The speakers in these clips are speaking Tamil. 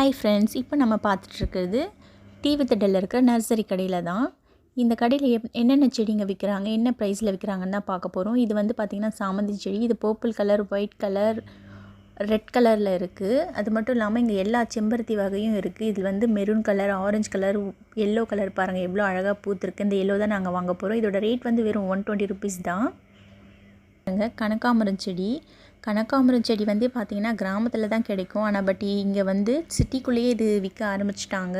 ஹாய் ஃப்ரெண்ட்ஸ் இப்போ நம்ம பார்த்துட்ருக்கிறது தீவுத்திடலில் இருக்கிற நர்சரி கடையில் தான். இந்த கடையில் எப் என்னென்ன செடிங்க விற்கிறாங்க என்ன ப்ரைஸில் விற்கிறாங்கன்னு தான் பார்க்க போகிறோம் இது வந்து பார்த்திங்கன்னா சாமந்தி செடி இது purple colour white colour red கலரில் இருக்குது அது மட்டும் இல்லாமல் இங்கே எல்லா செம்பருத்தி வகையும் இருக்குது இது வந்து maroon colour orange colour yellow colour பாருங்கள் எவ்வளோ அழகாக பூத்துருக்கு. இந்த எல்லோ தான் நாங்கள் வாங்க போகிறோம் இதோட ரேட் வந்து வெறும் ஒன் டுவெண்ட்டி ருபீஸ் தான். கனகாமரம் செடி கனகாமரம் செடி வந்து பார்த்திங்கன்னா கிராமத்தில் தான் கிடைக்கும். ஆனால் பட் இங்கே வந்து சிட்டிக்குள்ளேயே இது விற்க ஆரம்பிச்சிட்டாங்க.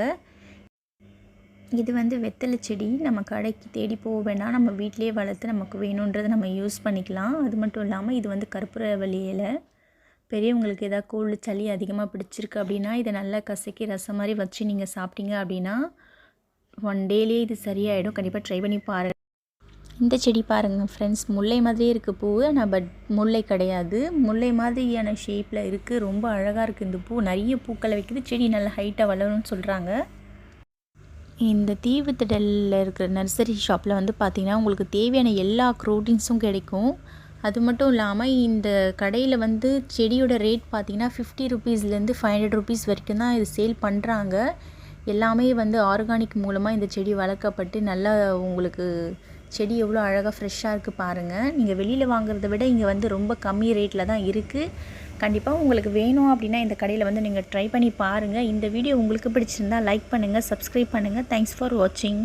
இது வந்து வெத்தலை செடி. நம்ம கடைக்கு தேடி போக வேணாம். நம்ம வீட்டிலேயே வளர்த்து நமக்கு வேணுன்றதை நம்ம யூஸ் பண்ணிக்கலாம். அது மட்டும் இல்லாமல் இது வந்து கற்பூரவள்ளி இலை. பெரியவங்களுக்கு ஏதாவது கோல்டு சளி அதிகமாக பிடிச்சிருக்கு அப்படின்னா இதை நல்லா கசக்கி ரசம் மாதிரி வச்சு நீங்கள் சாப்பிட்டீங்க அப்படின்னா ஒன் டேலேயே இது சரியாயிடும். கண்டிப்பாக ட்ரை பண்ணி பாருங்கள் இந்த செடி பாருங்கள் ஃப்ரெண்ட்ஸ் முல்லை மாதிரியே இருக்குது பூ. ஆனால் பட் முல்லை கிடையாது. முல்லை மாதிரியான ஷேப்பில் இருக்குது ரொம்ப அழகாக இருக்குது இந்த பூ. நிறைய பூக்களை வைக்குது. செடி நல்லா ஹைட்டாக வளரும்னு சொல்கிறாங்க இந்த தீவு திடலில் இருக்கிற நர்சரி ஷாப்பில் வந்து பார்த்திங்கன்னா உங்களுக்கு தேவையான எல்லா க்ரோட்டீன்ஸும் கிடைக்கும். அது மட்டும் இல்லாமல் இந்த கடையில் வந்து செடியோட ரேட் பார்த்திங்கன்னா ஃபிஃப்டி ருபீஸ்லேருந்து ஃபைவ் ஹண்ட்ரட் ருபீஸ் வரைக்கும் தான் இது சேல் பண்ணுறாங்க எல்லாமே வந்து ஆர்கானிக் மூலமாக இந்த செடி வளர்க்கப்பட்டு நல்லா உங்களுக்கு செடி எவ்வளோ அழகாக ஃப்ரெஷ்ஷாக இருக்குது பாருங்கள் நீங்கள் வெளியில் வாங்குறத விட இங்கே வந்து ரொம்ப கம்மி ரேட்டில் தான் இருக்குது கண்டிப்பாக உங்களுக்கு வேணும் அப்படின்னா இந்த கடையில் வந்து நீங்கள் ட்ரை பண்ணி பாருங்கள் இந்த வீடியோ உங்களுக்கு பிடிச்சிருந்தா லைக் பண்ணுங்கள் சப்ஸ்கிரைப் பண்ணுங்கள் தேங்க்ஸ் ஃபார் வாட்சிங்